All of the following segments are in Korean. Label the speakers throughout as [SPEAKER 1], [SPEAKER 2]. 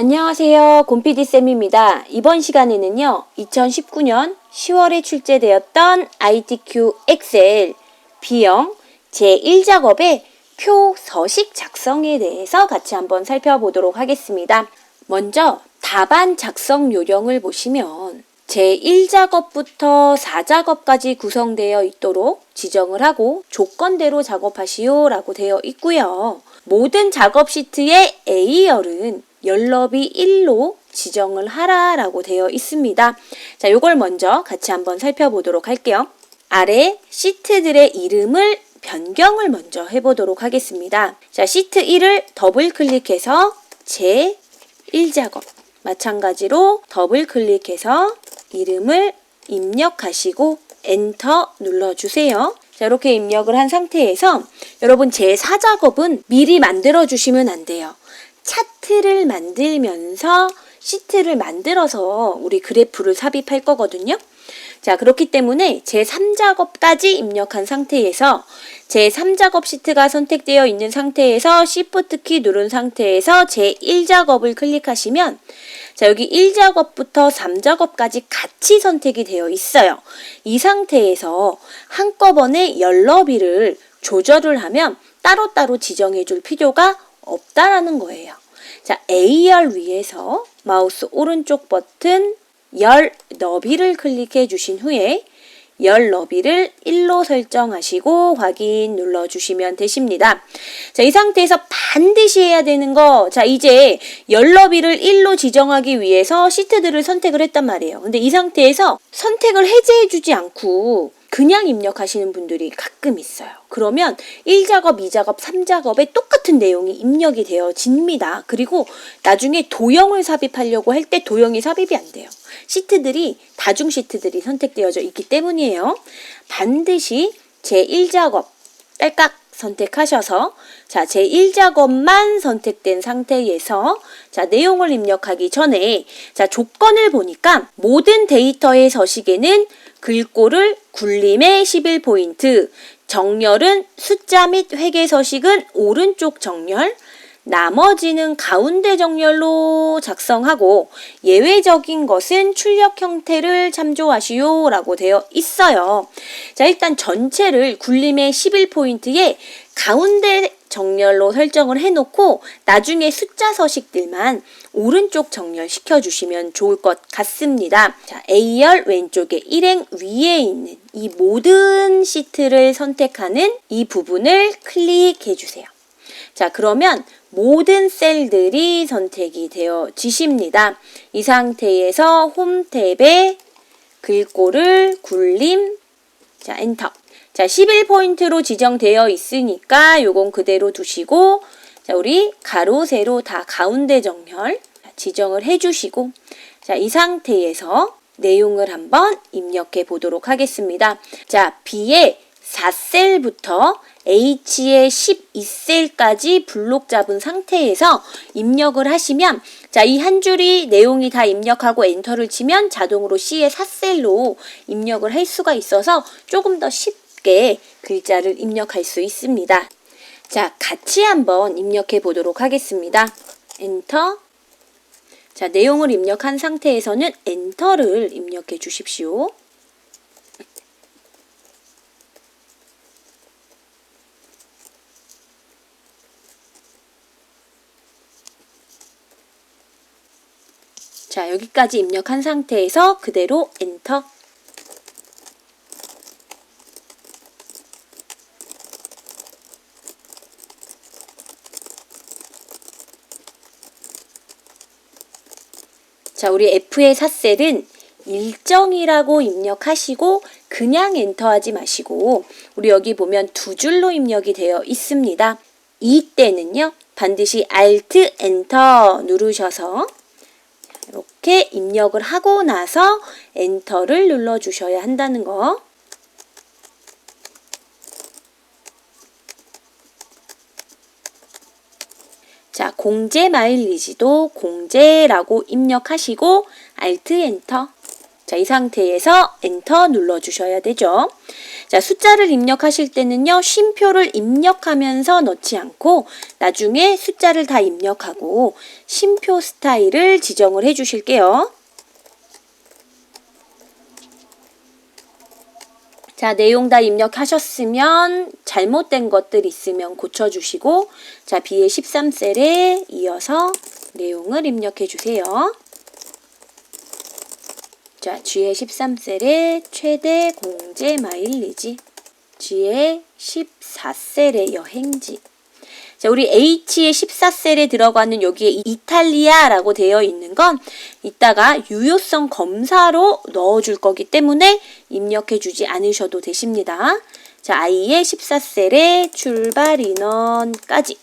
[SPEAKER 1] 안녕하세요. 곰피디쌤입니다. 이번 시간에는요, 2019년 10월에 출제되었던 ITQ 엑셀 B형 제1작업의 표 서식 작성에 대해서 같이 한번 살펴보도록 하겠습니다. 먼저 답안 작성 요령을 보시면 제1작업부터 4작업까지 구성되어 있도록 지정을 하고 조건대로 작업하시오 라고 되어 있고요. 모든 작업 시트의 A열은 열너비 1로 지정을 하라라고 되어 있습니다. 자, 요걸 먼저 같이 한번 살펴보도록 할게요. 아래 시트들의 이름을 변경을 먼저 해보도록 하겠습니다. 자, 시트 1을 더블 클릭해서 제 1작업. 마찬가지로 더블 클릭해서 이름을 입력하시고 엔터 눌러주세요. 자, 이렇게 입력을 한 상태에서 여러분 제 4작업은 미리 만들어 주시면 안 돼요. 차트를 만들면서 시트를 만들어서 우리 그래프를 삽입할 거거든요. 자, 그렇기 때문에 제 3작업까지 입력한 상태에서 제 3작업 시트가 선택되어 있는 상태에서 Shift 키 누른 상태에서 제 1작업을 클릭하시면 자, 여기 1작업부터 3작업까지 같이 선택이 되어 있어요. 이 상태에서 한꺼번에 열너비를 조절을 하면 따로따로 지정해 줄 필요가 없다라는 거예요. 자, A열 위에서 마우스 오른쪽 버튼 열 너비를 클릭해 주신 후에 열 너비를 1로 설정하시고 확인 눌러 주시면 되십니다. 자, 이 상태에서 반드시 해야 되는 거, 자, 이제 열 너비를 1로 지정하기 위해서 시트들을 선택을 했단 말이에요. 근데 이 상태에서 선택을 해제해 주지 않고 그냥 입력하시는 분들이 가끔 있어요. 그러면 1작업, 2작업, 3작업에 똑같은 내용이 입력이 되어집니다. 그리고 나중에 도형을 삽입하려고 할 때 도형이 삽입이 안 돼요. 시트들이 다중 시트들이 선택되어져 있기 때문이에요. 반드시 제 1작업 딸깍 선택하셔서 자, 제 1작업만 선택된 상태에서 자, 내용을 입력하기 전에 자, 조건을 보니까 모든 데이터의 서식에는 글꼴을 굴림의 11포인트, 정렬은 숫자 및 회계 서식은 오른쪽 정렬, 나머지는 가운데 정렬로 작성하고 예외적인 것은 출력 형태를 참조하시오 라고 되어 있어요. 자, 일단 전체를 굴림의 11포인트에 가운데 정렬로 설정을 해놓고 나중에 숫자 서식들만 오른쪽 정렬 시켜 주시면 좋을 것 같습니다. 자, A열 왼쪽에 일행 위에 있는 이 모든 시트를 선택하는 이 부분을 클릭해 주세요. 자, 그러면 모든 셀들이 선택이 되어지십니다. 이 상태에서 홈 탭에 글꼴을 굴림, 자, 엔터. 자, 11포인트로 지정되어 있으니까 요건 그대로 두시고, 자, 우리 가로, 세로 다 가운데 정렬 지정을 해주시고, 자, 이 상태에서 내용을 한번 입력해 보도록 하겠습니다. 자, B의 4셀부터 H의 12셀까지 블록 잡은 상태에서 입력을 하시면 자, 이 한 줄이 내용이 다 입력하고 엔터를 치면 자동으로 C의 4셀로 입력을 할 수가 있어서 조금 더 쉽게 글자를 입력할 수 있습니다. 자, 같이 한번 입력해 보도록 하겠습니다. 엔터. 자, 내용을 입력한 상태에서는 엔터를 입력해 주십시오. 자, 여기까지 입력한 상태에서 그대로 엔터. 자, 우리 F의 삿셀은 일정이라고 입력하시고 그냥 엔터하지 마시고 우리 여기 보면 두 줄로 입력이 되어 있습니다. 이때는요. 반드시 Alt 엔터 누르셔서 이렇게 입력을 하고 나서 엔터를 눌러 주셔야 한다는 거. 자, 공제 마일리지도 공제라고 입력하시고 Alt 엔터. 자, 이 상태에서 엔터 눌러 주셔야 되죠. 자, 숫자를 입력하실 때는요, 쉼표를 입력하면서 넣지 않고 나중에 숫자를 다 입력하고 쉼표 스타일을 지정을 해 주실게요. 자, 내용 다 입력하셨으면 잘못된 것들 있으면 고쳐주시고, 자, B의 13셀에 이어서 내용을 입력해 주세요. 자, G의 13셀에 최대 공제 마일리지, G의 14셀의 여행지. 자, 우리 H의 14셀에 들어가는 여기에 이탈리아라고 되어 있는 건 이따가 유효성 검사로 넣어줄 거기 때문에 입력해 주지 않으셔도 되십니다. 자, I의 14셀에 출발 인원까지.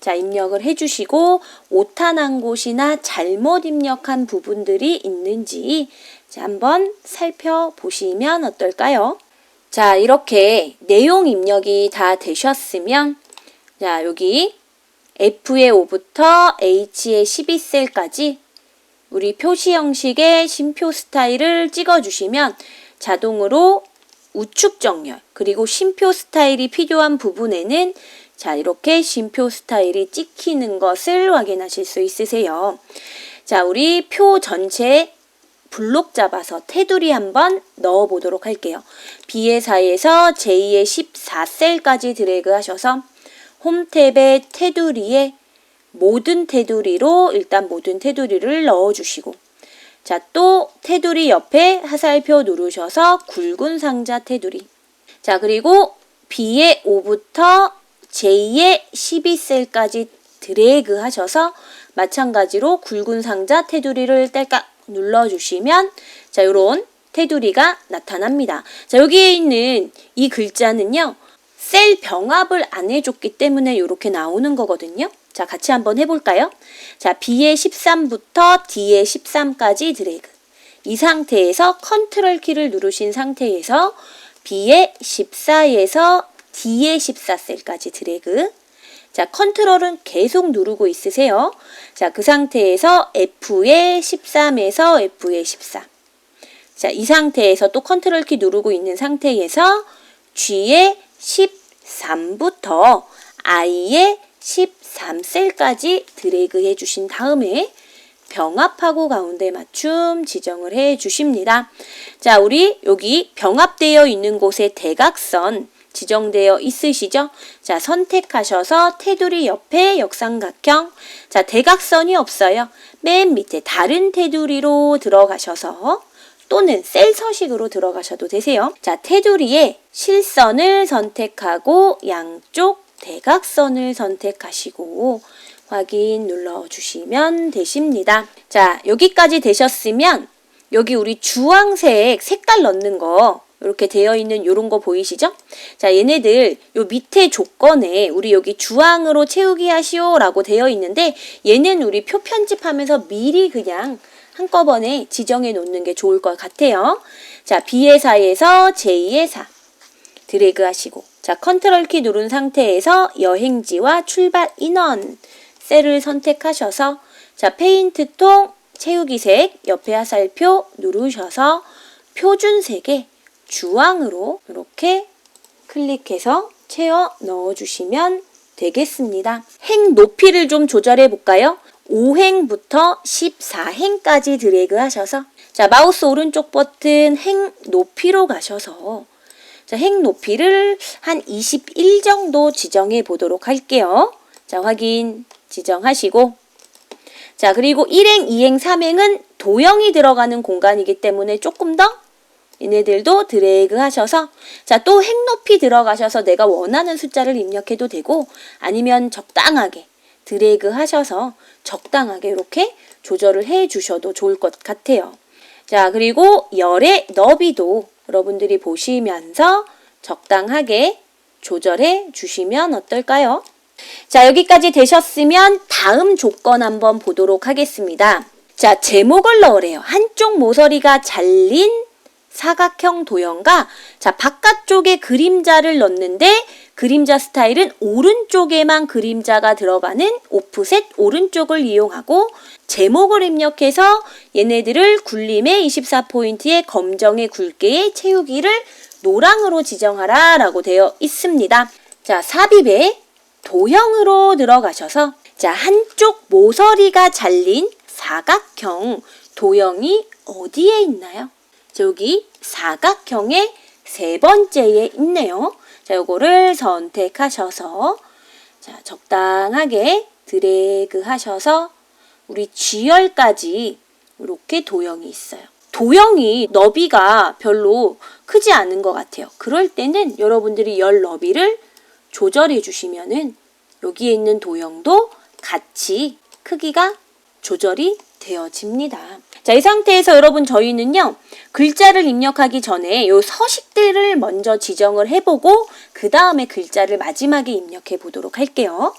[SPEAKER 1] 자, 입력을 해주시고 오타난 곳이나 잘못 입력한 부분들이 있는지 자, 한번 살펴보시면 어떨까요? 자, 이렇게 내용 입력이 다 되셨으면 자, 여기 F의 5부터 H의 12셀까지 우리 표시 형식의 심표 스타일을 찍어주시면 자동으로 우측 정렬 그리고 심표 스타일이 필요한 부분에는 자 이렇게 심표 스타일이 찍히는 것을 확인하실 수 있으세요. 자 우리 표 전체 블록 잡아서 테두리 한번 넣어 보도록 할게요. B의 4에서 J의 14셀까지 드래그 하셔서 홈탭의 테두리에 모든 테두리로 일단 모든 테두리를 넣어 주시고 자, 또 테두리 옆에 하살표 누르셔서 굵은 상자 테두리. 자, 그리고 B의 5부터 J의 12셀까지 드래그 하셔서 마찬가지로 굵은 상자 테두리를 딸깍 눌러주시면 자, 요런 테두리가 나타납니다. 자, 여기에 있는 이 글자는요. 셀 병합을 안 해줬기 때문에 이렇게 나오는 거거든요. 자, 같이 한번 해볼까요? 자, B의 13부터 D의 13까지 드래그. 이 상태에서 컨트롤 키를 누르신 상태에서 B의 14에서 D의 14셀까지 드래그. 자, 컨트롤은 계속 누르고 있으세요. 자, 그 상태에서 F의 13에서 F의 14. 자, 이 상태에서 또 컨트롤 키 누르고 있는 상태에서 G의 13부터 I의 13셀까지 드래그 해 주신 다음에 병합하고 가운데 맞춤 지정을 해 주십니다. 자, 우리 여기 병합되어 있는 곳에 대각선 지정되어 있으시죠? 자, 선택하셔서 테두리 옆에 역삼각형. 자, 대각선이 없어요. 맨 밑에 다른 테두리로 들어가셔서 또는 셀 서식으로 들어가셔도 되세요. 자, 테두리에 실선을 선택하고 양쪽 대각선을 선택하시고 확인 눌러주시면 되십니다. 자, 여기까지 되셨으면 여기 우리 주황색 색깔 넣는 거 이렇게 되어 있는 이런 거 보이시죠? 자, 얘네들 요 밑에 조건에 우리 여기 주황으로 채우기 하시오 라고 되어 있는데 얘는 우리 표 편집하면서 미리 그냥 한꺼번에 지정해 놓는 게 좋을 것 같아요. 자, B의 4에서 J의 4 드래그 하시고 자, 컨트롤 키 누른 상태에서 여행지와 출발 인원 셀을 선택하셔서 자, 페인트 통 채우기 색 옆에 화살표 누르셔서 표준 색에 주황으로 이렇게 클릭해서 채워 넣어주시면 되겠습니다. 행 높이를 좀 조절해 볼까요? 5행부터 14행까지 드래그 하셔서 자 마우스 오른쪽 버튼 행 높이로 가셔서 자, 행 높이를 한 21 정도 지정해 보도록 할게요. 자, 확인 지정하시고 자, 그리고 1행, 2행, 3행은 도형이 들어가는 공간이기 때문에 조금 더 얘네들도 드래그 하셔서 자, 또행 높이 들어가셔서 내가 원하는 숫자를 입력해도 되고 아니면 적당하게 드래그 하셔서 적당하게 이렇게 조절을 해 주셔도 좋을 것 같아요. 자, 그리고 열의 너비도 여러분들이 보시면서 적당하게 조절해 주시면 어떨까요? 자, 여기까지 되셨으면 다음 조건 한번 보도록 하겠습니다. 자, 제목을 넣으래요. 한쪽 모서리가 잘린 사각형 도형과 자, 바깥쪽에 그림자를 넣는데 그림자 스타일은 오른쪽에만 그림자가 들어가는 오프셋 오른쪽을 이용하고 제목을 입력해서 얘네들을 굴림의 24포인트의 검정의 굵게의 채우기를 노랑으로 지정하라 라고 되어 있습니다. 자, 삽입에 도형으로 들어가셔서 자, 한쪽 모서리가 잘린 사각형 도형이 어디에 있나요? 자, 여기 사각형의 세 번째에 있네요. 자, 요거를 선택하셔서 자, 적당하게 드래그 하셔서 우리 G열까지 이렇게 도형이 있어요. 도형이 너비가 별로 크지 않은 것 같아요. 그럴 때는 여러분들이 열 너비를 조절해 주시면은 여기에 있는 도형도 같이 크기가 조절이 되어집니다. 자, 이 상태에서 여러분 저희는요, 글자를 입력하기 전에 요 서식들을 먼저 지정을 해보고, 그 다음에 글자를 마지막에 입력해 보도록 할게요.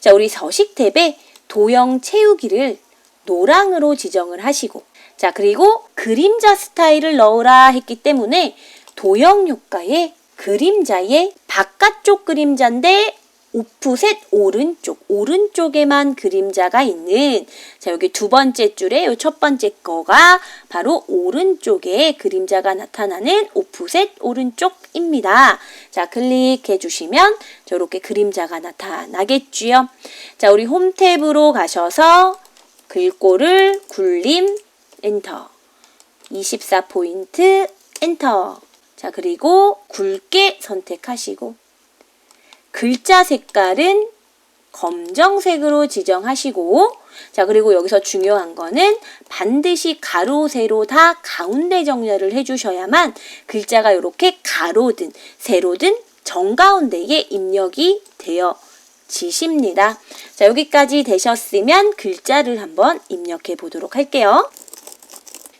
[SPEAKER 1] 자, 우리 서식 탭에 도형 채우기를 노랑으로 지정을 하시고, 자, 그리고 그림자 스타일을 넣으라 했기 때문에 도형 효과에 그림자의 바깥쪽 그림자인데 오프셋 오른쪽, 오른쪽에만 그림자가 있는. 자, 여기 두 번째 줄에 요첫 번째 거가 바로 오른쪽에 그림자가 나타나는 오프셋 오른쪽입니다. 자, 클릭해 주시면 저렇게 그림자가 나타나겠지요. 자, 우리 홈 탭으로 가셔서 글꼴을 굴림 엔터. 24포인트 엔터. 자, 그리고 굵게 선택하시고 글자 색깔은 검정색으로 지정하시고 자 그리고 여기서 중요한 거는 반드시 가로 세로 다 가운데 정렬을 해주셔야만 글자가 이렇게 가로든 세로든 정가운데에 입력이 되어 지십니다. 자 여기까지 되셨으면 글자를 한번 입력해 보도록 할게요.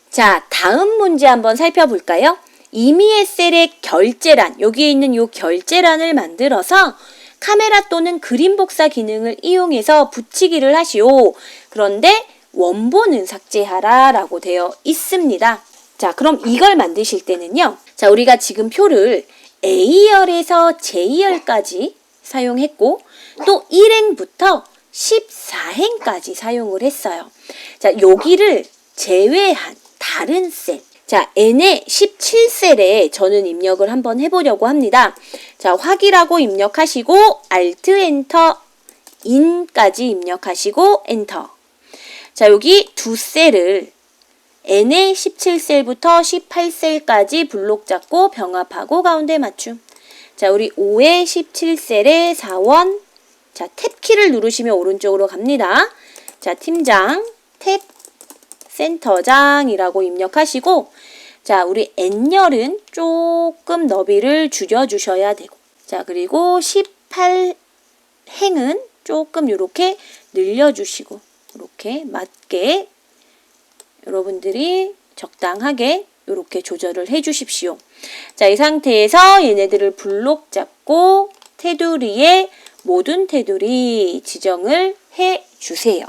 [SPEAKER 1] 자 다음 문제 한번 살펴볼까요? 이미의 셀의 결제란 여기에 있는 이 결제란을 만들어서 카메라 또는 그림 복사 기능을 이용해서 붙이기를 하시오. 그런데 원본은 삭제하라 라고 되어 있습니다. 자, 그럼 이걸 만드실 때는요. 자, 우리가 지금 표를 A열에서 J열까지 사용했고 또 1행부터 14행까지 사용을 했어요. 자, 여기를 제외한 다른 셀, 자, N의 17셀에 저는 입력을 한번 해보려고 합니다. 자, 확이라고 입력하시고 Alt 엔터 인까지 입력하시고 엔터. 자, 여기 두 셀을 N의 17셀부터 18셀까지 블록 잡고 병합하고 가운데 맞춤. 자, 우리 5의 17셀의 4원. 자, 탭키를 누르시면 오른쪽으로 갑니다. 자, 팀장 탭 센터장이라고 입력하시고 자, 우리 N열은 조금 너비를 줄여주셔야 되고 자, 그리고 18행은 조금 이렇게 늘려주시고 이렇게 맞게 여러분들이 적당하게 이렇게 조절을 해 주십시오. 자, 이 상태에서 얘네들을 블록 잡고 테두리에 모든 테두리 지정을 해 주세요.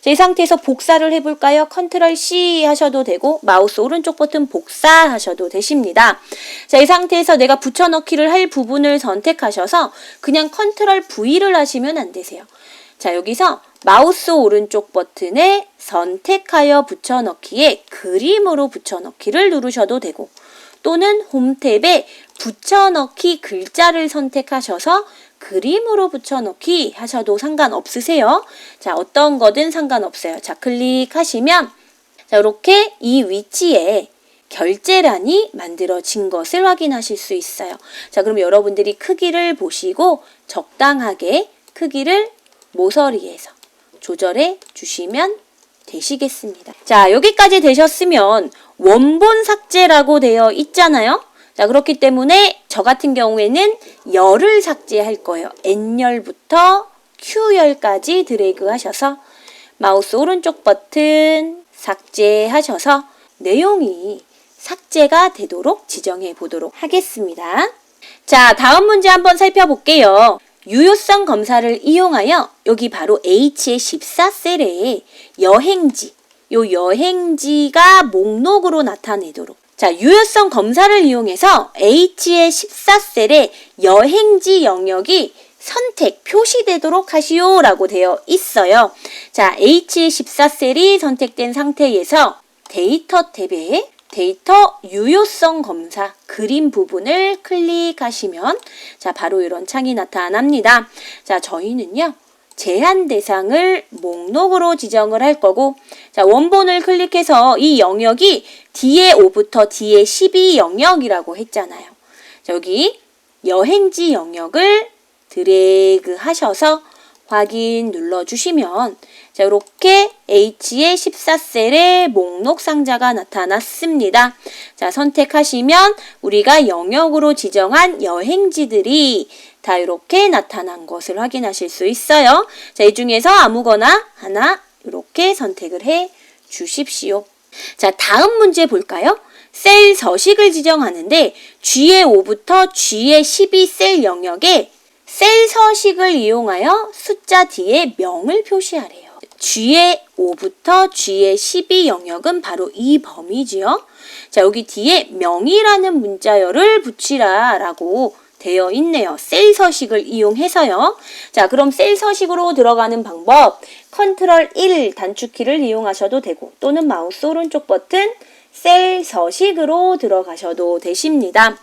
[SPEAKER 1] 자, 이 상태에서 복사를 해볼까요? 컨트롤 C 하셔도 되고 마우스 오른쪽 버튼 복사 하셔도 되십니다. 자, 이 상태에서 내가 붙여넣기를 할 부분을 선택하셔서 그냥 컨트롤 V를 하시면 안 되세요. 자, 여기서 마우스 오른쪽 버튼에 선택하여 붙여넣기에 그림으로 붙여넣기를 누르셔도 되고 또는 홈 탭에 붙여넣기 글자를 선택하셔서 그림으로 붙여넣기 하셔도 상관없으세요. 자, 어떤 거든 상관없어요. 자, 클릭하시면 자, 이렇게 이 위치에 결제란이 만들어진 것을 확인하실 수 있어요. 자, 그럼 여러분들이 크기를 보시고 적당하게 크기를 모서리에서 조절해 주시면 되시겠습니다. 자, 여기까지 되셨으면 원본 삭제라고 되어 있잖아요. 자, 그렇기 때문에 저 같은 경우에는 열을 삭제할 거예요. N열부터 Q열까지 드래그 하셔서 마우스 오른쪽 버튼 삭제하셔서 내용이 삭제가 되도록 지정해 보도록 하겠습니다. 자, 다음 문제 한번 살펴볼게요. 유효성 검사를 이용하여 여기 바로 H의 14셀에 여행지, 요 여행지가 목록으로 나타내도록 자, 유효성 검사를 이용해서 H의 14셀의 여행지 영역이 선택, 표시되도록 하시오라고 되어 있어요. 자, H의 14셀이 선택된 상태에서 데이터 탭에 데이터 유효성 검사 그림 부분을 클릭하시면 자, 바로 이런 창이 나타납니다. 자, 저희는요. 제한 대상을 목록으로 지정을 할 거고 자, 원본을 클릭해서 이 영역이 D의 5부터 D의 12 영역이라고 했잖아요. 자, 여기 여행지 영역을 드래그 하셔서 확인 눌러주시면 자, 이렇게 H의 14셀의 목록 상자가 나타났습니다. 자, 선택하시면 우리가 영역으로 지정한 여행지들이 다 이렇게 나타난 것을 확인하실 수 있어요. 자, 이 중에서 아무거나 하나 이렇게 선택을 해 주십시오. 자, 다음 문제 볼까요? 셀 서식을 지정하는데 G의 5부터 G의 12 셀 영역에 셀 서식을 이용하여 숫자 뒤에 명을 표시하래요. G의 5부터 G의 12 영역은 바로 이 범위지요. 자, 여기 뒤에 명이라는 문자열을 붙이라 라고 되어 있네요. 셀 서식을 이용해서요. 자, 그럼 셀 서식으로 들어가는 방법 컨트롤 1 단축키를 이용하셔도 되고 또는 마우스 오른쪽 버튼 셀 서식으로 들어가셔도 되십니다.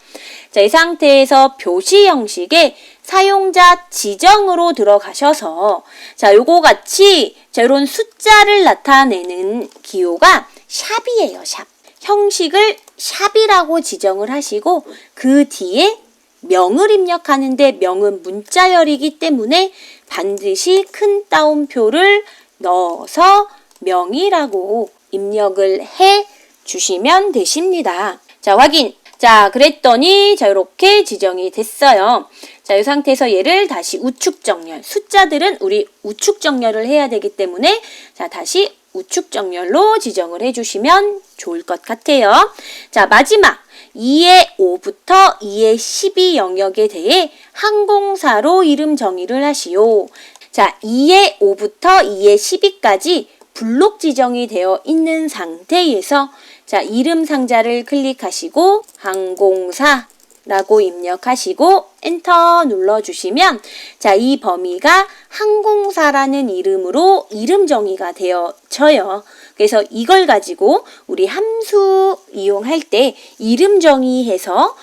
[SPEAKER 1] 자, 이 상태에서 표시 형식의 사용자 지정으로 들어가셔서 자, 요거 같이 자, 이런 숫자를 나타내는 기호가 샵이에요, 샵. 형식을 샵이라고 지정을 하시고 그 뒤에 명을 입력하는데 명은 문자열이기 때문에 반드시 큰 따옴표를 넣어서 명이라고 입력을 해 주시면 되십니다. 자, 확인. 자, 그랬더니 자, 이렇게 지정이 됐어요. 자, 이 상태에서 얘를 다시 우측 정렬. 숫자들은 우리 우측 정렬을 해야 되기 때문에 자, 다시 우측 정렬로 지정을 해 주시면 좋을 것 같아요. 자, 마지막 2의 5부터 2의 12 영역에 대해 항공사로 이름 정의를 하시오. 자, 2의 5부터 2의 12까지 블록 지정이 되어 있는 상태에서 자, 이름 상자를 클릭하시고 항공사 라고 입력하시고 엔터 눌러주시면 자, 이 범위가 항공사라는 이름으로 이름 정의가 되어져요. 그래서 이걸 가지고 우리 함수 이용할 때 이름 정의해서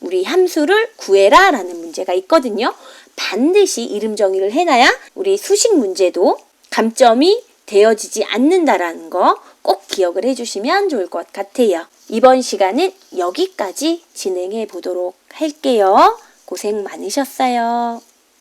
[SPEAKER 1] 우리 함수를 구해라 라는 문제가 있거든요. 반드시 이름 정의를 해놔야 우리 수식 문제도 감점이 되어지지 않는다라는 거 꼭 기억을 해주시면 좋을 것 같아요. 이번 시간은 여기까지 진행해 보도록 할게요. 고생 많으셨어요.